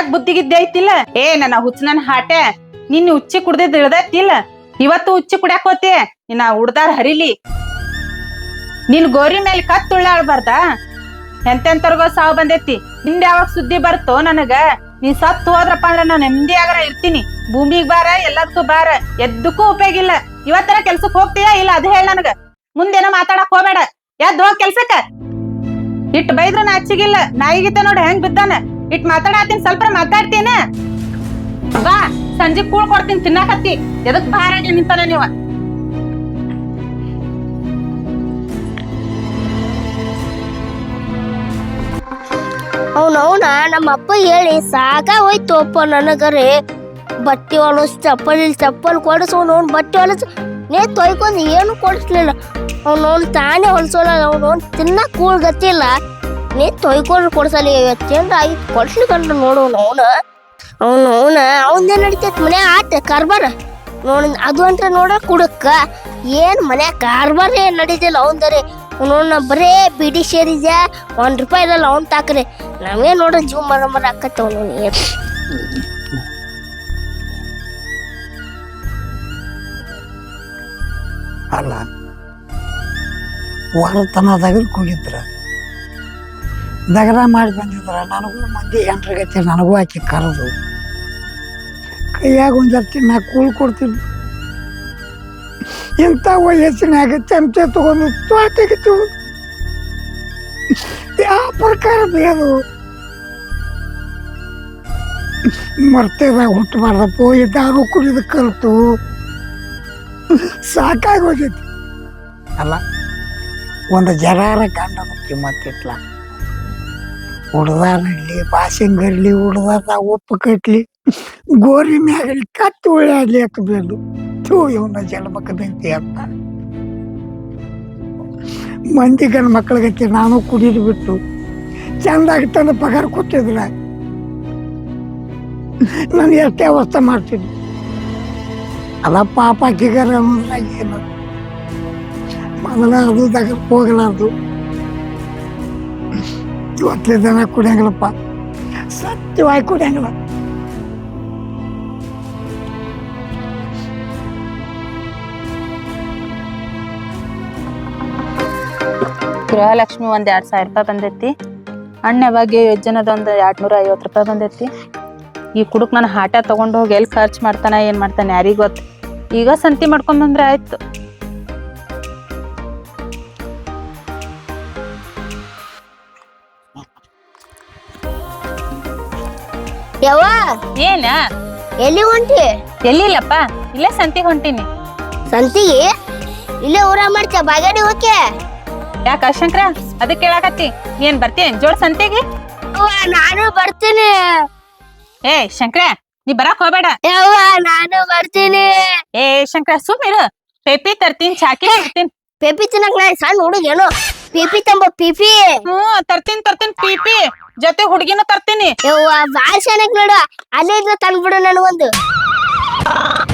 ತಲ್ಯಾಗ ಬುದ್ಧಿಗಿದ್ದೆ ಐತಿಲ್ಲ? ಏ, ನನ್ನ ಹುಚ್ಚನನ್ ಹಾಟೆ, ನಿನ್ನ ಉಚ್ಚಿ ಕುಡ್ದಿದ್ ಇಳ್ದೈತಿಲ್ಲ? ಇವತ್ತು ಉಚ್ಚಿ ಕುಡ್ಯಾಕ್ ಹೋತಿ ನಿನ್ನ ಉಡ್ದಾರ್ ಹರಿಲಿ. ನಿನ್ ಗೋರಿ ಮೇಲೆ ಕತ್ ಎಂತೆಂತರ್ಗೋ ಸಾವು ಬಂದೈತಿ? ನಿಂದ ಯಾವಾಗ ಸುದ್ದಿ ಬರ್ತೋ ನನಗ? ನೀ ಸತ್ ಹೋದ್ರಪ್ಪ ಅಂದ್ರ ನೆಮ್ಮದಿ ಆಗ್ರ ಇರ್ತೀನಿ. ಭೂಮಿಗ್ ಬಾರ, ಎಲ್ಲದಕ್ಕೂ ಬಾರ. ಎದ್ದಕ್ಕೂ ಉಪಯೋಗ ಇಲ್ಲ. ಇವತ್ತರ ಕೆಲ್ಸಕ್ ಹೋಗ್ತೀಯಾ ಇಲ್ಲ? ಅದ್ ಹೇಳ ನನಗ. ಮುಂದೇನೋ ಮಾತಾಡಕ್ ಹೋಗ್ಬೇಡ. ಎದ್ದು ಹೋಗ್ ಕೆಲ್ಸಕ್ಕ. ಇಟ್ ಬೈದ್ರ ನಾಚಿಗಿಲ್ಲ ನಾಯಿಗಿತ್ತ ನೋಡಿ ಹೆಂಗ್ ಬಿದ್ದಾನ? ಇಟ್ ಮಾತಾಡತ್ತೀನಿ, ಸ್ವಲ್ಪ ಮಾತಾಡ್ತೀನಿ. ಬಾ, ಸಂಜೆ ಕೂಳ್ ಕೊಡ್ತೀನಿ, ತಿನ್ನಾಕತ್ತಿ. ಎದಕ್ ಭಾರಾಗಿ ನಿಂತಾನ ನೀವ? ಅವನವನ ನಮ್ಮ ಅಪ್ಪ ಹೇಳಿ, ಸಾಕ ಹೋಯ್ತು ಅಪ್ಪ ನನಗರೆ ಬಟ್ಟೆ ಹೊಲಸ್, ಚಪ್ಪಲಿ, ಚಪ್ಪಲ್ ಕೊಡಿಸ್ ಅವ್ನವ್ನ ಬಟ್ಟೆ ಹೊಲಸ್. ನೇ ತೊಯ್ಕೊಂಡು ಏನು ಕೊಡಿಸ್ಲಿಲ್ಲ. ಅವ್ನವ್ನ ತಾನೇ ಹೊಲ್ಸೋಲ್ಲ ಅವ್ನವ್ನ ತಿನ್ನ ಕೂಳ್ ಗತಿಲ್ಲ ನೀ ತೊಯ್ಕೊಂಡು ಕೊಡ್ಸಲಿ ಇವತ್ತೇನ್ರ ಆಗಿ ಕೊಡ್ಸ್ಲಿಕ್ಕಂತ ನೋಡು ಅವನ. ಅವನು, ಅವನ ಅವನದೇ ನಡಿತೈತೆ ಮನೆ ಆಟ ಕಾರ್ಬಾರ. ನೋಡಿ, ಅದು ಅಂತ ನೋಡ ಕುಡಕ್ಕ ಏನು ಮನೆ, ಕಾರ್ಬಾರ ನಡೀತಿಲ್ಲ ಅವಂದರೆ ನೋಡ ಬರೇ ಬಿಡಿ ಸೇರಿದ್ಯಾ, ಒಂದ್ ರೂಪಾಯಿ ಇರಲ್ಲ, ಅವ್ನ್ ತಾಕ್ರಿ. ನಾವೇ ನೋಡ ಜೀವ ಮರ ಮರ ಆಕತ್ತ ಅವನು ಅಲ್ಲ ವಾರತನ ದಗದ್ ಹೋಗಿದ್ರ ದಗದ ಮಾಡಿ ಬಂದಿದ್ರೆ, ನನಗೂ ಮಂದಿ ಎಂಟ್ರಗತ್ತೆ ನನಗೂ ಆಕೆ ಕರೆದು. ಕೈಯಾಗ ಒಂದು ಜರ್ತಿ ನಾ ಕೂಳ್ ಕೊಡ್ತೀನಿ. ಇಂಥ ವಯಸ್ಸಿನಾಗ ಚಮಚೆ ತಗೊಂಡು ತ್ವಾಟಿಗೆ ತಗೊಂಡು. ಯಾವ ಪ್ರಕಾರ ಬೇದು ಮರ್ತೇದಾಗ ಹುಟ್ಟಬಾರ್ದಪ್ಪ, ಈ ದಾರು ಕುಡಿದು ಕಲ್ತು. ಸಾಕಾಗಿ ಹೋಗೈತಿ. ಅಲ್ಲ, ಒಂದು ಜರಾರ ಗಂಡನ ಕಿಮ್ಮತ್ತಿಟ್ಲ ಹುಡ್ದಾನಿರ್ಲಿ ಬಾಸಿಂಗರ್ಲಿ ಹುಡ್ದಾರ ಉಪ್ಪು ಕಟ್ಲಿ. ಗೋರಿ ಮ್ಯಾಗಲಿ ಕತ್ತು ಉಳ್ಳಾಡ್ಲಿ ಹಾಕಬೇಕು ಥೂ, ಇವನ ಜನ್ಮಕ್ಕದಂತೆ ಅಂತ. ಮಂದಿ ಗಂಡ ಮಕ್ಕಳಿಗತ್ತೆ ನಾನು ಕುಡಿದು ಬಿಟ್ಟು ಚಂದಾಗಿ ತಂದು ಪಗಾರ ಕೊಟ್ಟಿದ್ರ ನಾನು ಎಷ್ಟೇ ಅವಸ್ಥೆ ಮಾಡ್ತೀನಿ ಅದ ಪಾಪ ಕಿಗರ ಏನು? ಮೊದಲ ಅದು ಹೋಗಲಾರ್ದು. ಇವತ್ತೇ ದನ ಕುಡಿಯಂಗಿಲ್ಲಪ್ಪ. ಸತ್ಯವಾಗಿ ಕುಡಿಯಂಗಿಲ್ಲ. ಗೃಹಲಕ್ಷ್ಮಿ ಒಂದ್ ಎರಡ್ ಸಾವಿರ ರೂಪಾಯಿ ಬಂದೈತಿ. ಅಣ್ಣ ಯಾವಾಗ ಯೋಜನದ ಒಂದ್ ಎರಡ್ ನೂರ ಐವತ್ ರೂಪಾಯಿ ಬಂದೈತಿ. ಈ ಕುಡುಕ್ ನಾನು ಹಾಟ ತಗೊಂಡು ಹೋಗಿ ಎಲ್ಲಿ ಖರ್ಚು ಮಾಡ್ತಾನ, ಏನ್ ಮಾಡ್ತಾನೆ ಯಾರಿಗೂ ಗೊತ್ತು? ಈಗ ಸಂತಿ ಮಾಡ್ಕೊಂಡ್ ಬಂದ್ರೆ ಆಯ್ತು. ಯವ್ವ? ಏನ? ಎಲ್ಲಿ ಹೊಂಟಿ? ಎಲ್ಲಿಲ್ಲಪ್ಪ? ಇಲ್ಲ ಸಂತಿಗೆ ಹೊಂಟೀನಿ. ಸಂತಿಗೆ? ಇಲ್ಲೇ ಊರ ಮಾಡ್ತೀಯ? ಬಾಗಡಿ ಹೋಕೆ ಯಾಕ ಶಂಕರ? ಅದಕ್ಕೆ ಕೇಳಾಕತ್ತಿ. ಏನ್ ಬರ್ತೀನಿ ಜೋಡ್ ಸಂತಿಗೆ? ನಾನು ಬರ್ತೀನಿ. ಏ ಶಂಕರ ನೀ ಬರಕ್ ಹೋಗ್ಬೇಡ. ಯವ್ವ ನಾನು ಬರ್ತೀನಿ. ಏ ಶಂಕ್ರ ಸುಮ್ಮಿರು ಪೇಪಿ ತರ್ತೀನಿ ಚಾಕಿ ತರ್ತೀನಿ. ಪೇಪಿ ತಿನ್ನಕ್ ನಾ ಸಣ್ಣ ಹುಡುಗೇನು ಪಿಪಿ ತಂಬ ಪಿಪಿ. ಹ್ಮ್ ತರ್ತೀನಿ ತರ್ತೀನಿ ಪೀಪಿ. ಜೊತೆ ಹುಡುಗಿನ ತರ್ತೀನಿ. ಯವ್ವ ಬಾಳ್ ನೋಡು. ಅಲ್ಲೇ ಇದ್ರೆ ತಂದ್ಬಿಡು ನನಗೊಂದು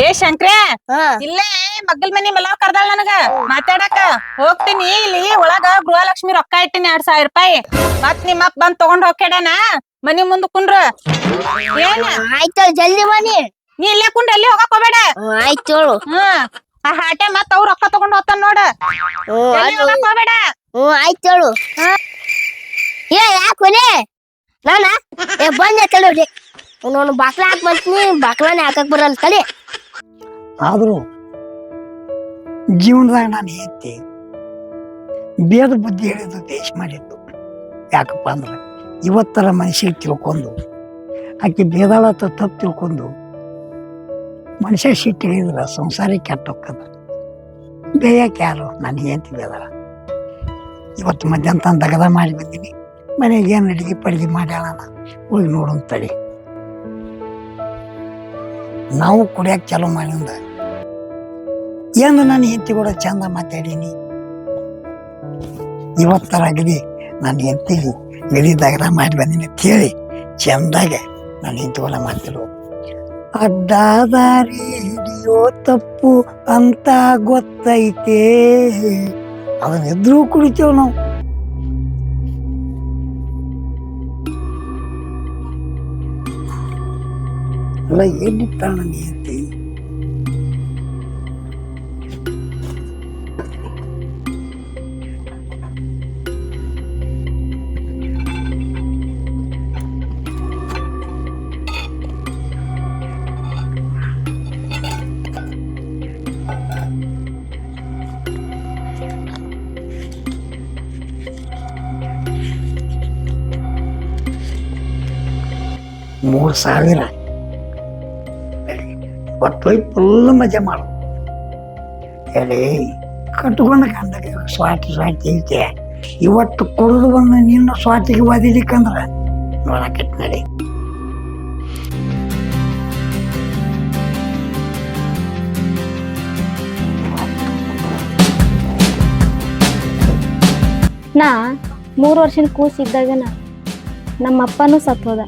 ಏ ಶಂಕ್ರ ಹಾ. ಇಲ್ಲೇ ಮಗ್ಗಲ್ ಮನಿ ಮಲಾವ್ ಕರ್ದಾಳ ನನಗ. ಮಾತಾಡಕ. ಹೋಗ್ತೀನಿ ಇಲ್ಲಿ ಒಳಗ ಗೃಹಲಕ್ಷ್ಮಿ ರೊಕ್ಕ ಇಟ್ಟಿನಿ ಎರಡ್ ಸಾವಿರ ರೂಪಾಯಿ. ಮತ್ ನಿಮ್ಮ ಅಪ್ಪ ಬಂದ್ ತಗೊಂಡ್ ಹೋಗ್ಯಾಡನ? ಮನಿ ಮುಂದ್ ಕುಂಡ್ರ. ಏನ? ಆಯ್ತು ಜಲ್ದಿ ಬನ್ನಿ ನೀ. ಇಲ್ಲೇ ಕುಂಡ್ರ ಅಲ್ಲಿ ಹೋಗಕ್ ಹೋಗ್ಬೇಡ. ಹ್ಮ್, ಆಯ್ತು ಹೇಳು ಹ್ಮ್ ಆ ಹಾಟೆ ಮತ್ ಅವ್ರ ರೊಕ್ಕ ತಗೊಂಡ್ ಹೋಗ್ತಾನ ನೋಡ. ಹ್ಮ್, ಎಲ್ಲಿ ಅದು- ಹೋಗಕ್ ಹೋಗ್ಬೇಡ. ಹ್ಮ್ ಆಯ್ತು ಹೇಳು ಏ ಯಾಕೆ ಕೊನೆ? ನಾನ? ಏ, ಬಂದೆ ತಡೋಡಿ ಅವನು ಬಾಕ್ಲ ಹಾಕ್ ಬರ್ತೀನಿ ಬಾಕ್ಲಾನೆ ಹಾಕಕ್ ಬರಲ್ಲ, ತಡಿ. ಆದರೂ ಜೀವನದಾಗ ನಾನು ಎತ್ತಿ ಬೇದ ಬುದ್ಧಿ ಹೇಳಿದ್ದು ದೇಶ ಮಾಡಿದ್ದು. ಯಾಕಪ್ಪ ಅಂದ್ರೆ ಇವತ್ತರ ಮನುಷ್ಯ ತಿಳ್ಕೊಂಡು, ಆಕೆ ಬೇದಾಳ ತಪ್ಪು ತಿಳ್ಕೊಂಡು ಮನುಷ್ಯ ಸಿಟ್ಟು ಹಿಡಿದ್ರೆ ಸಂಸಾರ ಕೆಟ್ಟ ಹೋಗ್ತದ ಬೇಯಕ್ಕೆ ಯಾರು? ನಾನು ಹೆಂಡತಿ ಬೇದಾಳ. ಇವತ್ತು ಮಧ್ಯಾಹ್ನ ದಗದ ಮಾಡಿ ಬಂದೀನಿ. ಮನೆಗೆ ಏನು ಅಡಿಗೆ ಪಡಿಗೆ ಮಾಡ್ಯಾಳ ಹೋಗಿ ನೋಡೋಣ ತಡಿ. ನಾವು ಕುಡಿಯಕ್ಕೆ ಚಾಲೂ ಮಾಡಿಂದ. ಏನು ನಾನು ಹೆಂಡತಿ ಕೂಡ ಚಂದ ಮಾತಾಡೀನಿ. ಇವತ್ತರ ಅಗದಿ ನನ್ನ ಹೆಂಡತಿಗೆ ಗಡಿದಾಗರ ಮಾಡಿ ಬಂದೀನಿ ಹೇಳಿ ಚಂದಾಗೆ ನಾನು ಹೆಂಡತಿ ಕೂಡ ಮಾಡ್ತಿರು ಅಡ್ಡಾದಾರಿ ಹಿಡಿಯೋ ತಪ್ಪು ಅಂತ ಗೊತ್ತೈತೆ. ಅದನ್ನ ಎದುರು ಕುಡಿತೇವ್ ನಾವು. ಅಲ್ಲ ಎಲ್ಲಿತ್ತಾಳ ನೀತಿ ಮೂರು ಸಾವಿರ ಒಟ್ಟು ಫುಲ್ ಮಜಾ ಮಾಡು ಹೇಳಿ, ಕಟ್ಕೊಂಡ ಕಂಡಾಗ ಸ್ವಾತಿ ಐತೆ. ಇವತ್ತು ಕುಡಿದು ಬಂದು ನಿನ್ನ ಸ್ವಾತಿಗೆ ಒದಿಲಿಕ್ಕಂದ್ರ ನೋಡಕ್ಕೆ ನಡಿ ನಾ ಮೂರು ವರ್ಷದ ಕೂಸ್ ನಾ ನಮ್ಮ ಅಪ್ಪನೂ ಇನ್ನು ಹೋದ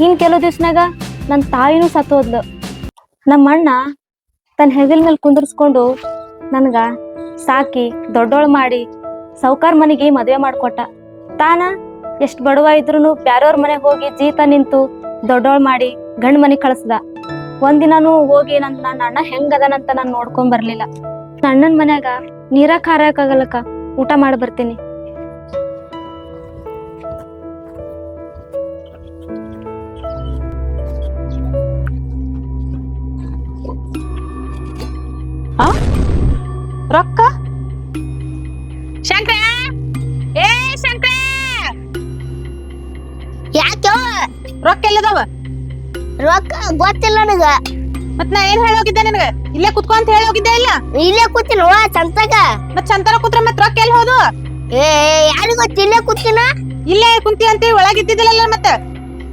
ಇನ್ ಕೆಲವು ದಿವ್ಸನಾಗ ನನ್ನ ತಾಯಿನೂ ಸತ್ ಹೋದ್ಲು ನಮ್ಮ ಅಣ್ಣ ತನ್ನ ಹೆಗಲ್ ಮೇಲೆ ಕುಂದರ್ಸ್ಕೊಂಡು ನನ್ಗ ಸಾಕಿ ದೊಡ್ಡೋಳು ಮಾಡಿ ಸೌಕಾರ ಮನೆಗೆ ಮದುವೆ ಮಾಡ್ಕೊಟ್ಟ. ತಾನ ಎಷ್ಟ್ ಬಡವ ಇದ್ರು ಬ್ಯಾರೋರ್ ಮನೆಗೆ ಹೋಗಿ ಜೀತ ನಿಂತು ದೊಡ್ಡೋಳು ಮಾಡಿ ಗಂಡ್ ಮನೆಗೆ ಕಳಿಸ್ದ. ಒಂದಿನಾನು ಹೋಗಿ ನನ್ ನನ್ನ ಅಣ್ಣ ಹೆಂಗದನಂತ ನಾನು ನೋಡ್ಕೊಂಡ್ ಬರ್ಲಿಲ್ಲ. ಅಣ್ಣನ ಮನ್ಯಾಗ ನೀರ ಖಾರ ಆಗಲ್ಲಕ್ಕ ಊಟ ಮಾಡಿ ಬರ್ತೀನಿ. ರೊಕ್ಕ ಗೊತ್ತಿಲ್ಲ ನನಗ. ಮತ್ ನಾ ಏನ್ ಹೇಳೋಗಿದ್ದೆ ನಿನಗೆ? ಇಲ್ಲೇ ಕುತ್ಕೊಂತ ಹೇಳೋಗಿದ್ದೆ ಇಲ್ಲ? ಇಲ್ಲೇ ಕೂತಿನ ಚಂತಾಗ. ಮತ್ ಚಂತರ ಕೂತ್ರ ಮತ್ ರೊಕ್ಕ ಎಲ್ಲಿ ಹೋದು? ಏ ಯಾರು ಗೊತ್ತ ಇಲ್ಲೇ ಕೂತಿನ? ಇಲ್ಲೇ ಕುಂತಿ ಅಂತ ಒಳಗಿದ್ದಿದ್ದಿಲ್ಲ ಮತ್ತ?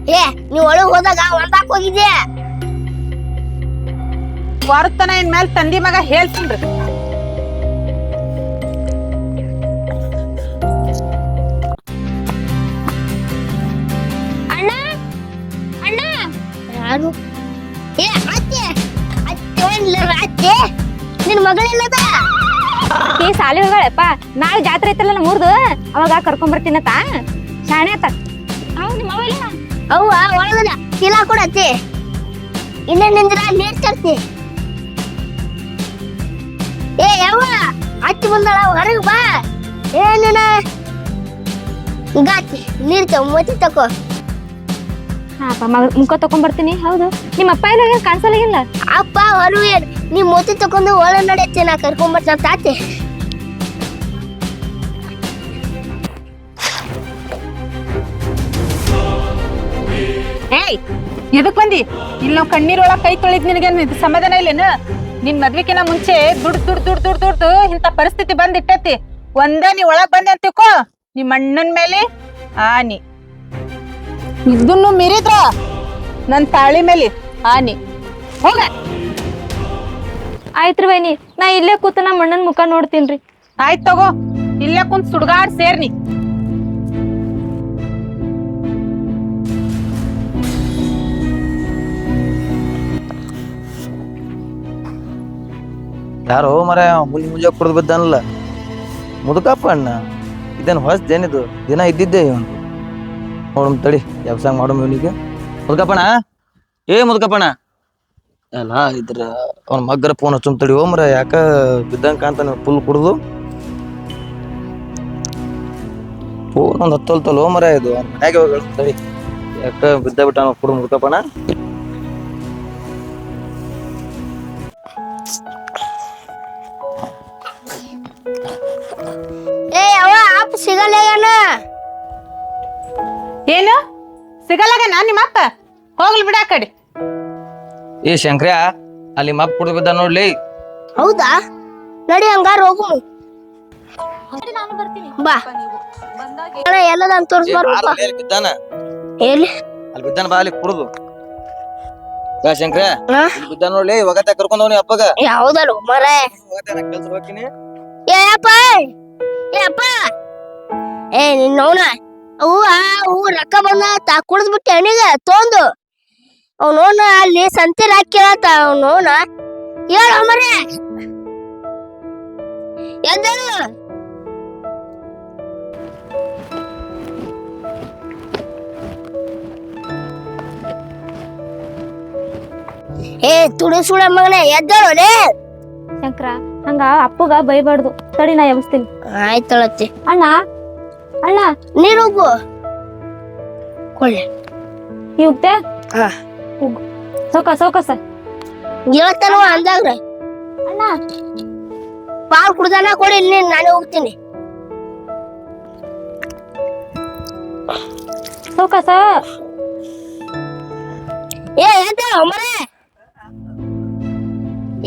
ಏ ನೀವ್ ಒಳಗ್ ಹೋದಾಗ ಹೊಲ್ದಾಕ್ ಹೋಗಿದ್ದೆ. ವಾರತನ ಇನ್ ಮ್ಯಾಲ್ ತಂದಿ ಮಗ ಹೇಳ್ತೀನ್ರಿ ಯಾರು? ಏ ಅತ್ತೆ! ಅತ್ತೆ ಇಲ್ಲ ಅತ್ತೆ! ನಿನ್ ಮಗಳಿಲ್ಲದ ಈ ಸಾಲಿ ನಾಳೆ ಜಾತ್ರೆ ಐತಲ್ಲ ನಮ್ಮೂರ್ದು? ಅವಾಗ ಕರ್ಕೊಂಡ್ ಬರ್ತೀನತ್ತ ಶಾಣೆ ಆತ ನಿಮ್ಮ ಅವ್ವ ಇಲ್ಲ? ಅವ್ವ ಒಳಗದ. ಚೀಲ ಕೊಡತ್ತೆ ಇನ್ನ ನಿಂದ್ರ ನೀರ್ ತರ್ತಿ. ಏ ಯವ್ವ ಅತ್ತಿ ಬಂದಳ ಹೊರಗೆ ಬಾ. ಏನಿನ ಗಾತಿ ನೀರ್ ತಗೋ ಮೊತ್ತಿ ತಕೋ. ಅಪ್ಪ ಮಗ ಮುಖ ತಕೊಂಡ್ ಬರ್ತೀನಿ. ಹೌದು. ನಿಮ್ಮ ಅಪ್ಪ ಇಲ್ಲ? ಕಾಣಿಸಲಿಲ್ಲ ಅಪ್ಪ ಅವರು ನೀ ಮೋತಿ ತಕೊಂಡು ಒಳ ನಡೆಯುತ್ತೆ ನಾ ಕರ್ಕೊಂಬರ್ತ ತಾತಿ. ಏಯ್ ಎದಕ್ ಬಂದಿ? ಇಲ್ಲಿ ನಾವು ಕಣ್ಣೀರೊಳಗ ಕೈ ತೊಳಿದ್ ನಿನಗೆ ಇದು ಸಮಾಧಾನ ಇಲ್ಲೇನ? ನಿನ್ ಮದ್ವಿಕಿನ ಮುಂಚೆ ದುಡ್ ದುಡ್ ದುಡ್ ದುಡ್ ದುಡ್ದು ಇಂತ ಪರಿಸ್ಥಿತಿ ಬಂದ್ ಇಟ್ಟತಿ. ಒಂದ ನೀ ಒಳಗ್ ಬಂದೆ ಅಂತ ತಿಳ್ಕೊ. ನಿಮ್ ಅಣ್ಣನ್ ಮೇಲೆ ಆನಿ. ಇದನ್ನು ಮೀರಿದ್ರ ನನ್ ತಾಳಿ ಮೇಲೆ ಆನಿ ಹೋಗ. ಆಯ್ತ್ರಿ ವೈನಿ ನಾ ಇಲ್ಲೇ ಕೂತ ನಮ್ಮ ಅಣ್ಣನ ಮುಖ ನೋಡ್ತೀನ್ರಿ. ಆಯ್ತ್ ತಗೋ ಇಲ್ಲೇ ಕುಂತ್ ಸುಡ್ಗಾಡ್ ಸೇರ್ನಿ. ಯಾರೋ ಮರ ಮುಲಿ ಮುಂಜಾ ಕುಡ್ದು ಬಿದ್ದಾನಲ್ಲ. ಮುದುಕಪ್ಪ ಅಣ್ಣ ಇದೇನು ಹೊಸ್ದೇನಿದು ದಿನ ಇದ್ದಿದ್ದೆ ಇವನು ನೋಡಮ್ ತಡಿ. ವ್ಯವಸಾಯ ಮಾಡಮ್ ಇವನಿಗೆ. ಮುದ್ಕಪ್ಪಣ ಏ ಮುದ್ಕಪ್ಪಣ ಅಲ್ಲ ಇದ್ರ ಅವ್ನ ಮಗ್ಗರ ಫೋನ್ ಹಚ್ಚುಮ್ ತಡಿ. ಓ ಮರ, ಯಾಕ ಬಿದ್ದಂಗ ಕಾಣ್ತಾನೆ ಫುಲ್ ಕುಡ್ದು. ಫೋನ್ ಒಂದು ಹತ್ತಲ್ತಲ್ಲ ಓ ಮರ, ಇದು ಅವ್ನ ಮನ್ಯಾಗೆ ತಡಿ. ಯಾಕ ಬಿದ್ದ ಬಿಟ್ಟ ಕುಡ್ದು ಮುದ್ಕಪ್ಪಣ ಏ ಆಪ್ ಸಿಗಲ್ಲ ಏನು? ಸಿಗಲ್ಲಾಗ ನಿಮ್ಮ ನಿಮ್ಮಪ್ಪ ಹೋಗ್ಲಿ ಬಿಡ ಕಡೆ. ಏ ಶಂಕ್ರ್ಯಾ ಅಲ್ಲಿ ಮಪ್ಪ ಕುಡ್ದು ಬಿದ್ದ ನೋಡ್ಲಿ. ಹೌದಾ? ನಡಿ ಹಂಗಾರ ಹೋಗು. ಬಾ. ಅಣ್ಣ ಎಲ್ಲದಂತ ತೋರ್ಸ್ ಬರ್ಬೇಕು ಅಲ್ಲಿ ಬಿದ್ದಾನ. ಎಲ್ಲಿ? ಅಲ್ಲಿ ಬಿದ್ದಾನ ಬಾ ಅಲ್ಲಿ ಕುಡ್ದು. ಯಾ ಶಂಕ್ರ ಹಾ? ಇಲ್ಲಿ ಬಿದ್ದಾನ ನೋಡ್ಲಿ ಕರ್ಕೊಂಡ್ ಅಪ್ಪಗ. ಯಾವ್ದಲ್ಲ ಮರ? ಕೆಲ್ಸ ಹೋಗ್ತೀನಿ. ಏ ಅಪ್ಪ ಏ ಅಪ್ಪ. ಏ ನಿನ್ನವನ? ಅವು ಅವು ರೊಕ್ಕ ಬಂದ ತಾ ಕುಡ್ದ್ ಬಿಟ್ಟೆ ಅವನಿಗ ತೊಂದು. ಅವನೋನ ಅಲ್ಲಿ ಸಂತೆ ಹಾಕಿರತ್ತ ಅವನೋನ ಹೇಳ ಮರೆ ಎದ್ದಳು. ಏ ತುಡು ಸುಳ ಮಗನೇ ಎದ್ದೇಳೋಲೆ ಶಂಕರ ಹಂಗ ಅಪ್ಪಗ ಬೈಬಾರ್ದು. ತಡಿ ನಾ ಎಬ್ಸ್ತೀನಿ. ಆಯ್ತಳತ್ತಿ ಅಣ್ಣ ಅಣ್ಣ ನೀರು ಹೋಗು. ಕೊಳ್ಳೆ ನೀ ಹೋಗ್ತೆ ಹಾ. ಸೌಕ ಸೌಕಸ ಹೇಳ್ತಾನವ ಅಂದಾಗ್ರೆ. ಅಣ್ಣ. ಪಾಲ್ ಕುಡ್ದಾನ ಕೊಡಿ ಇಲ್ಲಿ ನಾನೇ ಹೋಗ್ತೀನಿ. ಸೌಕಸ. ಏ ಎದ್ದ ಅಮ್ಮರೇ?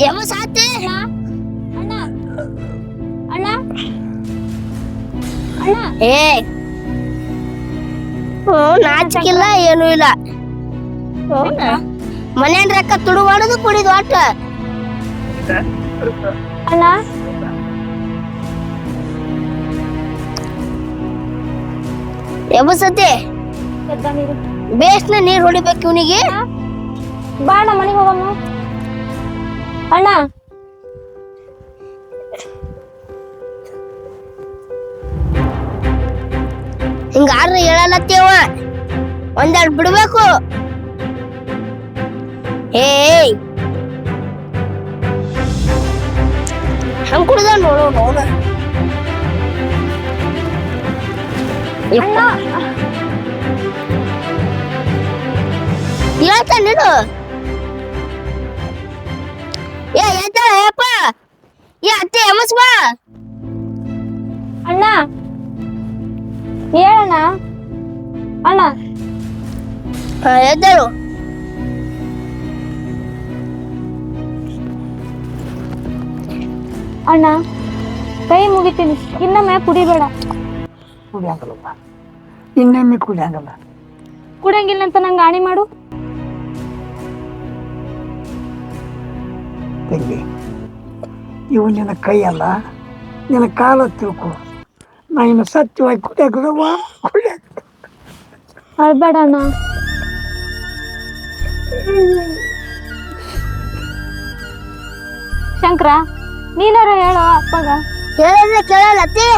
ಯಾವ ಸಾತಿ ಏ. ನಾಚಿಕಿಲ್ಲ ಏನು ಇಲ್ಲ. ಮನೇನ್ ರೊಕ್ಕ ತುಡು ಮಾಡೋದು ಕುಡಿದು ಒಟ್ಟ. ಅಣ್ಣ ಎಬ್ಬಸತಿ ಬೇಸ್ನ ನೀರ್ ಹೊಡಿಬೇಕು ಇವನಿಗೆ? ಬಾ ಮನೆಗೆ ಹೋಗಮ್ಮ. ಅಣ್ಣ ಹಿಂಗಾರ ಹೇಳಲತ್ತೇವ? ಒಂದೆರಡು ಬಿಡ್ಬೇಕು. ಏಯ್. ಹಂಗ್ ಕುಡ್ದ ನೋಡು ನೋಡು. ಅಣ್ಣ ಹೇಳ್ತಾನ ನೀನು. ಏ ಎದ್ದಾಳ ಯಪ್ಪ ಏ, ಅತ್ತೆ ಎಮಸ್ ಬಾ ಅಣ್ಣ. ಹೇಳಣ್ಣ. ಅಣ್ಣ. ಅಣ್ಣ ಕೈ ಮುಗಿತೀನಿ. ಇನ್ನೊಮ್ಮೆ ಕುಡಿಬೇಡ. ಕುಡಿಯಂಗಲ್ಲಪ್ಪ ಇನ್ನೊಮ್ಮೆ ಕುಡಿಯಂಗಲ್ಲ ಕುಡಿಯಂಗಿಲ್ಲ ಅಂತ ನಂಗೆ ಆಣಿ ಮಾಡು. ತಂಗಿ. ಇವು ನಿನ್ನ ಕೈಯಲ್ಲ ನಿನ್ನ ಕಾಲ ತಿಳ್ಕೊ. ನಾ ಇನ್ನು ಸತ್ಯವಾಗಿ ಕುಡಿಯಾಕದವ್ವ ಕುಡಿಯಾಕ. ಅಳ್ಬೇಡ ಅಣ್ಣ ಶಂಕರ ನೀನಾರ ಹೇಳೋ ಅಪ್ಪಗ? ಹೇಳಿದ್ರೆ ಕೇಳಲ್ಲ ಅವ್ರಿಗೆ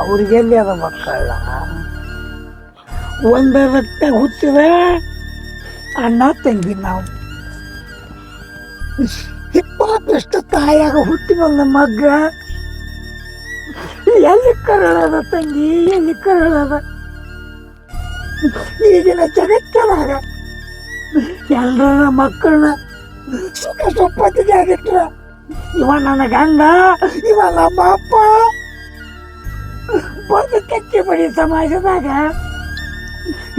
ಅವ್ರಿಗೆಲ್ಲಿ ಅದ ಮಕ್ಕಳ? ಒಂದೇ ರಕ್ತ ಹುಟ್ಟಿದ ಅಣ್ಣ ತಂಗಿ ನಾವು. ಇಪ್ಪತ್ತಷ್ಟು ತಾಯಾಗ ಹುಟ್ಟಿ ಬಂದ ಮಗ್ಗ ಎಲ್ಲಿ ಕರಳದ ತಂಗಿ, ಎಲ್ಲಿ ಕರಳದ? ಈಗಿನ ಜಗತ್ತದಾಗ ಎಲ್ಲರ ಮಕ್ಕಳನ್ನ ಸುಖ ಸಂಪತ್ತಿಗಾಗಿಟ್ರ ಇವ ನನ್ನ ಗಂಡ, ಇವ ನಮ್ಮ ಅಪ್ಪ. ಬಂದು ಕೆಚ್ಚಿ ಬಡಿ ಸಮಾಜದಾಗ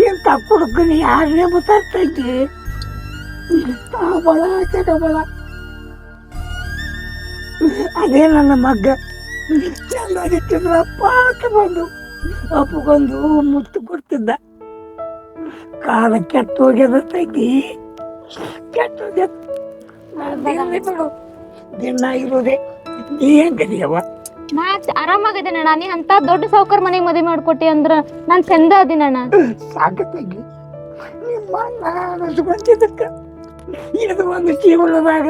ಇಂಥ ಕುಡುಕನಿ ಯಾರನ್ನೇ ಮುತ್ತೈತಿ ಬಲ ಚಟ ಬಲ. ಅದೇ ನನ್ನ ಮಗ್ಗ. ಚೆನ್ನಾಗಿಟ್ಟಿದ್ರ ಅಪ್ಪ ಅಂತ ಬಂದು ಅಪ್ಪಗೊಂದು ಮುತ್ತು ಕೊಡ್ತಿದ್ದ. ಕಾಲ ಕೆಟ್ಟ ಹೋಗ್ಯದ ತಂಗಿ ಕೆಟ್ಟ ಹೋಗ್ಯದ. ದಿನ ಬಿಡು ದಿನ ಇರೋದೆ ನೀ ಹೆಂಗದಿಯವ್ವ ನಾ ಆರಾಮಾಗದೇನ ಅಣ್ಣ ನೀ ಅಂತ ದೊಡ್ಡ ಸಾವುಕಾರ ಮನೆಗೆ ಮದುವೆ ಮಾಡ್ಕೊಟ್ಟಿ ಅಂದ್ರ ನಾನ್ ಚಂದ ಅದಿನಣ್ಣ ಸಾಕತ್ತಾಗಿ ನಿಮ್ಮ ಅಣ್ಣ ಬಂದಿದ್ದಕ್ಕ ಇದು ಒಂದು ಜೀವನದಾಗ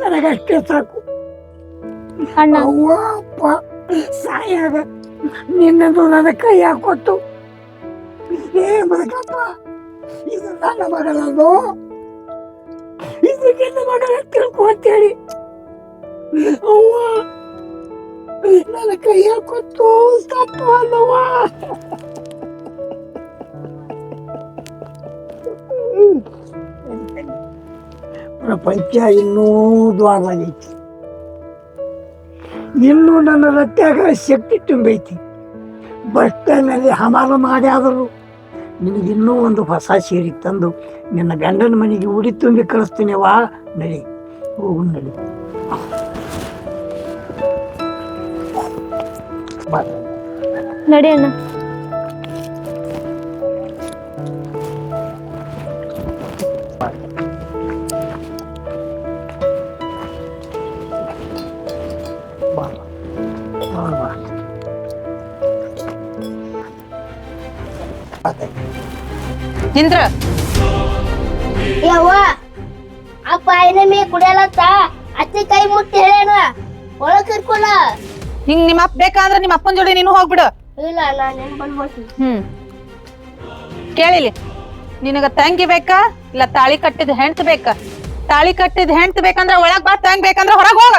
ನನಗಷ್ಟೇ ಸಾಕು. ಅಣ್ಣ. ಅಪ್ಪ ಸಾಯಾಗ ನಿನ್ನದು ನನ್ನ ಕೈ ಹಾಕೊಟ್ಟು. ಏ ಮಗಪ್ಪ ಇದು ನನ್ನ ಮಗಳದು ಇದು ನಿನ್ನ ಮಗಳ ತಿಳ್ಕೊ ಅಂತೇಳಿ. ಅವ್ವ, ನನ್ನ ಕೈ ಹಾಕೊಟ್ಟು ತಪ್ಪು ಅಲ್ಲವ್ವ. ಪ್ರಪಂಚ ಇನ್ನೂ ದ್ವಾರವಾಗೈತಿ ಇನ್ನೂ ನನ್ನ ರತ್ಯಾಗ ಶಕ್ತಿ ತುಂಬೈತಿ. ಬಸ್ ಸ್ಟ್ಯಾಂಡ್ನಲ್ಲಿ ಹಮಾಲ ಮಾಡಿ ಆದರೂ ನಿನಗೆ ಇನ್ನೂ ಒಂದು ಹೊಸ ಸೀರೆ ತಂದು ನಿನ್ನ ಗಂಡನ ಮನೆಗೆ ಉಡಿ ತುಂಬಿ ಕಳಿಸ್ತೀನಿ ವಾ, ನಡಿ. ಹೋಗು, ನಡಿ. ನಡಿ ಅಣ್ಣ. ನಿಂದ್ರ? ಯವ್ವ ಅಪ್ಪ ಐನಮಿ ಕುಡಿಯಲತ್ತ? ಅತ್ತಿ ಕೈ ಮುಟ್ಟಿ ಹೇಳೇನ ಒಳಗ್ ಕರ್ಕೊಳ ನಿಂಗ್ ನಿಮ್ಮ ಅಪ್ಪ ಬೇಕಾದ್ರೆ ನಿಮ್ಮ ಅಪ್ಪನ ಜೋಡಿ ನೀನು ಹೋಗ್ಬಿಡು. ಇಲ್ಲ ನಾನು ಬಂದ್ಬಿಡ್ತೀನಿ ಹ್ಮ್. ಕೇಳಿಲಿ ನಿನಗ ತಂಗಿ ಬೇಕಾ? ಇಲ್ಲ ತಾಳಿ ಕಟ್ಟಿದ ಹೆಂಡ್ತ್ ಬೇಕಾ? ತಾಳಿ ಕಟ್ಟಿದ ಹೆಂಡ್ತ್ ಬೇಕಂದ್ರ ಒಳಗ್ ಬಾ ತಂಗ್ ಬೇಕಂದ್ರ ಹೊರಗ್ ಹೋಗ.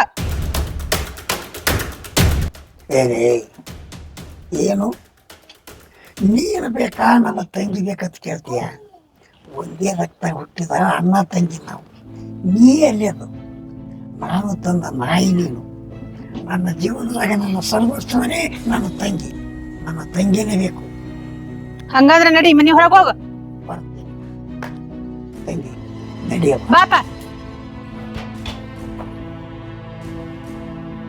ಏನೇ ಏನು? ನೀನು ಬೇಕಾ? ನನ್ನ ತಂಗಿ ಬೇಕಂತ ಕೇಳ್ತೀಯ? ಒಂದೇ ರಕ್ತ ಹುಟ್ಟಿದ ಅಣ್ಣ ತಂಗಿ ನಾವು. ನೀ ಅದು. ನಾನು ತಂದ ನಾಯಿ ನೀನು. ನನ್ನ ಜೀವನದಾಗ ನನ್ನ ಸರ್ವಸ್ವನೇ ನನ್ನ ತಂಗಿ. ನನ್ನ ತಂಗಿನೇ ಬೇಕು. ಹಂಗಾದ್ರೆ ನಡಿ ಮನೆ ಹೊರಗೆ ಹೋಗ. ಬರ್ತೀನಿ. ತಂಗಿ ನಡಿಯಪ್ಪ. ಬಾಪ.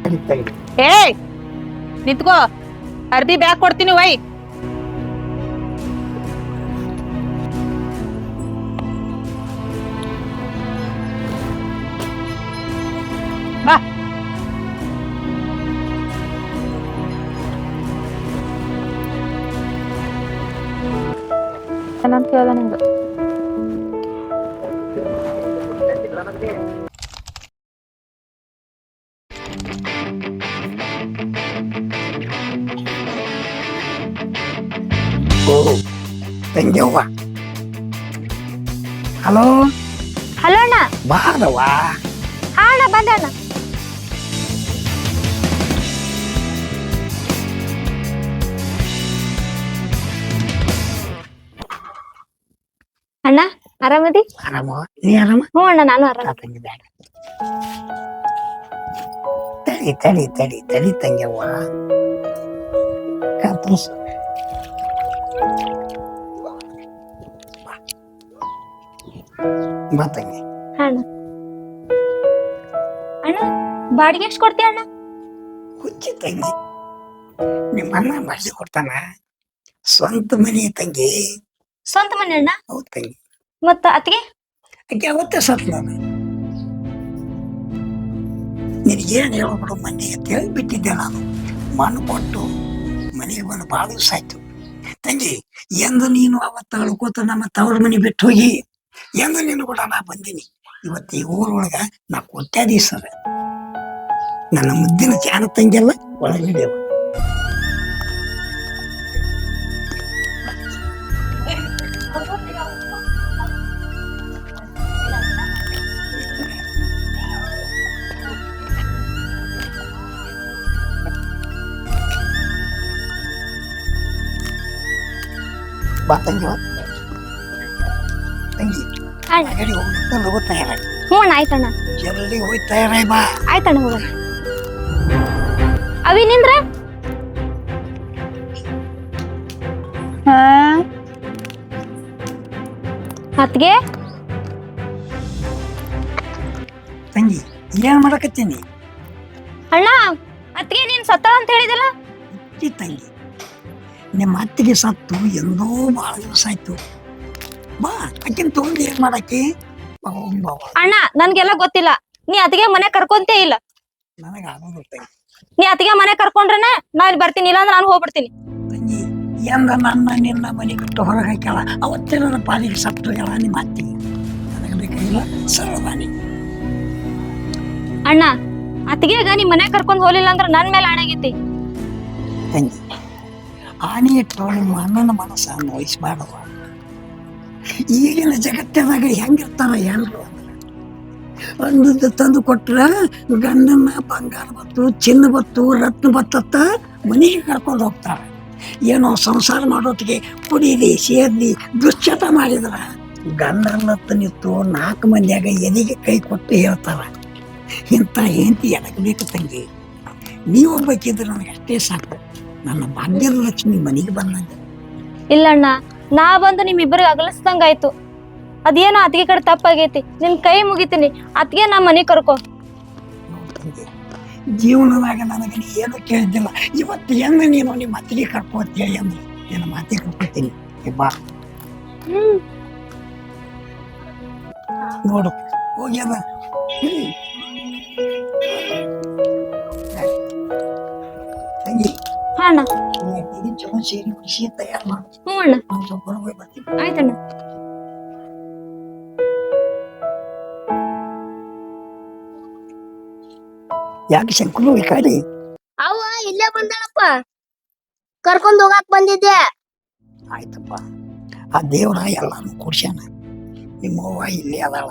ನಡಿ ತಂಗಿ. ಏಯ್ ನಿಂತ್ಕೋ. ಅರ್ಬಿ ಬ್ಯಾಗ್ ಕೊಡ್ತೀನಿ ವೈ ಏನಂತ ಕೇಳ್ದ ನಿಂಗ ಓ ತಂಗಿಯವ್ವ ಹಲೋ ಹಲೋ ಅಣ್ಣ ಬಾರವ್ವ ಹಾ ಅಣ್ಣ ಬಂದೆ ಅಣ್ಣ ಆರಾಮದಿ? ಆರಾಮ. ನೀ ಆರಾಮ? ಹ್ಞೂ ಅಣ್ಣ ನಾನು ಆರಾಮ. ತಂಗಿ ಬೇಡ. ತಡಿ ತಡಿ ತಡಿ ತಡಿ ತಂಗ್ಯವ್ವ. ಬಾ ತಂಗಿ. ಅಣ್ಣ. ಅಣ್ಣ ಬಾಡಿಗೆ ಎಷ್ಟು ಕೊಡ್ತೀಯ ಅಣ್ಣ? ಹುಚ್ಚಿ ತಂಗಿ. ನಿಮ್ಮ ಅಣ್ಣ ಬಾಡಿಗೆ ಕೊಡ್ತಾನ? ಸ್ವಂತ ಮನೆ ತಂಗಿ. ಸ್ವಂತ ಮನೆ ಅಣ್ಣ? ಹೌದು ತಂಗಿ. ಮತ್ತ ಅತ್ತಿಗೆ? ಆಕೆ ಅವತ್ತೇ ಸತ್ ನಾನು. ನಿನಗೇನು ಹೇಳ್ಬಿಡು ಅಂತ ಹೇಳಿ ಬಿಟ್ಟಿದ್ದೆ ನಾನು. ಮಣ್ಣು ಕೊಟ್ಟು ಮನೆಗೆ ಬಂದು ಭಾಳ ದಿವಸ ಆಯ್ತು. ತಂಗಿ, ಎಂದು ನೀನು ಅವತ್ತು ಅಳ್ಕೋತ ನಮ್ಮ ತವ್ರ ಮನೆ ಬಿಟ್ಟು ಹೋಗಿ, ಎಂದು ನೀನು ಕೂಡ ನಾ ಬಂದೀನಿ. ಇವತ್ತು ಈ ಊರೊಳಗ ನಾ ಕೊಟ್ಟಾದಿ ಸರ್. ನನ್ನ ಮುದ್ದಿನ ಚಾನ ತಂಗಿಯಲ್ಲ ಒಳಗಿದ್ದೇವ ಬಾ ತಂಗಿ. ಬಾ. ಹ್ಞೂ ಅಣ್ಣ ಆಯ್ತಣ್ಣ ಜಲ್ದಿ ಹೋಗಿ ತಯಾರಾಗಿ ಬಾ. ಆಯ್ತಣ್ಣ ಹೋಗೋಣ. ಅವಿ ನಿಂದ್ರ? ಹಾ? ಅತ್ತಿಗೆ? ತಂಗಿ ಏನ್ ಮಾಡಕತ್ತೀನಿ ಅಣ್ಣ ಅತ್ತಿಗೆ ನೀನ್ ಸತ್ತಳ ಅಂತ ಹೇಳಿದಲ್ಲ? ತಂಗಿ. ನಿಮ್ಮ ಅತ್ತಿಗೆ ಸತ್ತು ಎಂದೋ ಬಹಳ ದಿವಸ ಆಯ್ತು. ಬಾ ಅಕ್ಕಿನ ತಗೊಂಡು ಏನ್ ಬಾ. ಅಣ್ಣ ನನ್ಗೆಲ್ಲ ಗೊತ್ತಿಲ್ಲ. ನೀ ಅತ್ತಿಗೆ ಮನೆ ಕರ್ಕೊಂತೇ ಇಲ್ಲ. ನನಗೆ ಅದು ತಂಗಿ ನೀ ಅತ್ತಿಗೆ ಮನೆ ಕರ್ಕೊಂಡ್ರೆ ನಾ ಇಲ್ಲಿ ಬರ್ತೀನಿ ಇಲ್ಲ ಅಂದ್ರೆ ನಾನು ಹೋಗ್ಬಿಡ್ತೀನಿ. ತಂಗಿ ಎಂದ ನನ್ನ ನಿನ್ನ ಮನೆ ಬಿಟ್ಟು ಹೊರಗೆ ಹಾಕ್ಯಾಳ? ಅವತ್ತೇ ನನ್ನ ಪಾಲಿಗೆ ಸತ್ತು ನಿಮ್ಮ ಅತ್ತಿಗೆ ನನಗೆ ಬೇಕಾಗಿಲ್ಲ ಸರಳವಾಣಿ ಅಣ್ಣ ಅತ್ತಿಗೆಗ ನೀ ಮನೆ ಕರ್ಕೊಂಡ್ ಹೋಗ್ಲಿಲ್ಲ ಅಂದ್ರೆ ನನ್ ಮೇಲೆ ಆಣಾಗೈತಿ ತಂಗಿ ಇಟ್ಟು ನಿಮ್ಮ ಅಣ್ಣನ ಮನಸ್ಸ ವಹಿಸಬಾರದು ಈಗಿನ ಜಗತ್ತಿನಾಗ ಹೆಂಗಿರ್ತಾರ ಎಲ್ರು? ಒಂದು ತಂದು ಕೊಟ್ರ ಗಂಡನ ಬಂಗಾರ ಬತ್ತು, ಚಿನ್ನ ಬತ್ತು, ರತ್ನ ಬತ್ತತ್ತ ಮನೆಗೆ ಕರ್ಕೊಂಡು ಹೋಗ್ತಾರೆ. ಏನೋ ಸಂಸಾರ ಮಾಡೋತ್ತಿಗೆ ಕುಡೀರಿ ಸೇರ್ಲಿ ದುಶ್ಚಟ ಮಾಡಿದ್ರ ಗಂಡನತ್ತ ನಿಂತು ನಾಲ್ಕು ಮಂದಿಯಾಗ ಎದೆಗೆ ಕೈ ಕೊಟ್ಟು ಹೇಳ್ತಾರ. ಇಂಥ ಹೆಂಡತಿ ಎದಕ್ಕೆ ಬೇಕು ತಂಗಿ? ನೀವು ಬೇಕಿದ್ರೆ ನನಗೆ ಅಷ್ಟೇ ಸಾಕು. ನನ್ನ ಭಾಗ್ಯದ ಲಕ್ಷ್ಮಿ ಮನೆಗೆ ಬಂದಂಗೆ ಇಲ್ಲ ಅಣ್ಣ ನಾ ಬಂದು ನಿಮ್ಮಿಬ್ಬರಿಗೆ ಅಗಲಿಸ್ದಂಗಾಯ್ತು. ಅದೇನೋ ಅತ್ತಿಗೆ ಕಡೆ ತಪ್ಪಾಗೈತಿ ನಿನ್ ಕೈ ಮುಗಿತೀನಿ ಅತ್ತಿಗೆ ನಾ ಮನೆ ಕರ್ಕೋ. ಜೀವನದಾಗ ನನಗೆ ನೀ ಏನು ಕೇಳಿದ್ದಿಲ್ಲ ಇವತ್ತು ಹೆಂಗ ನೀನು ನಿಮ್ಮ ಅತ್ತಿಗೆ ಕರ್ಕೋತೀಯ ಅಂದ್ರೆ ನಿನ್ನ ಮಾತಿಗೆ ಕರ್ಕೋತೀನಿ ಏ ಬಾ. ನೋಡು ಹೋಗ್ಯದ ಹ್ಮ್. ತಂಗಿ. ಹಾ ಅಣ್ಣ. ಅತ್ತಿಗೆ ಚಲೋ ಸೇರಿ ಖುಷಿ ತಯಾರು ಮಾಡು ಹ್ಞೂ ಅಣ್ಣ. ನಾನು ಸ್ವಲ್ಪ ಹೋಗಿ ಬರ್ತೀನಿ ಆಯ್ತಣ್ಣ. ಯಾಕೆ ಶಂಕರು ಈ ಕಡೆ ಅವ ಇಲ್ಲೇ ಬಂದಾಳಪ್ಪ. ಕರ್ಕೊಂಡ್ ಹೋಗಾಕ್ ಬಂದಿದ್ದೆ. ಆಯ್ತಪ್ಪ. ಆ ದೇವ್ರ ಎಲ್ಲಾನು ಕೂಡ್ಸ್ಯಾನ. ನಿಮ್ಮ ಅವ್ವ ಇಲ್ಲಿ ಅದಾಳ.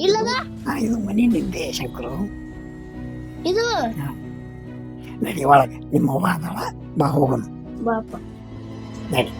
ಇಲ್ಲದ? ಆ, ಇದು ಮನೆ ನಿಂದೆ ಶಂಕರು. ಇದು? ನಡಿ ಒಳಗೆ ನಿಮ್ಮ ಅವ್ವ ಅದಾಳ ಬಾ ಹೋಗೋಣ ಬಾಪ ನಡಿ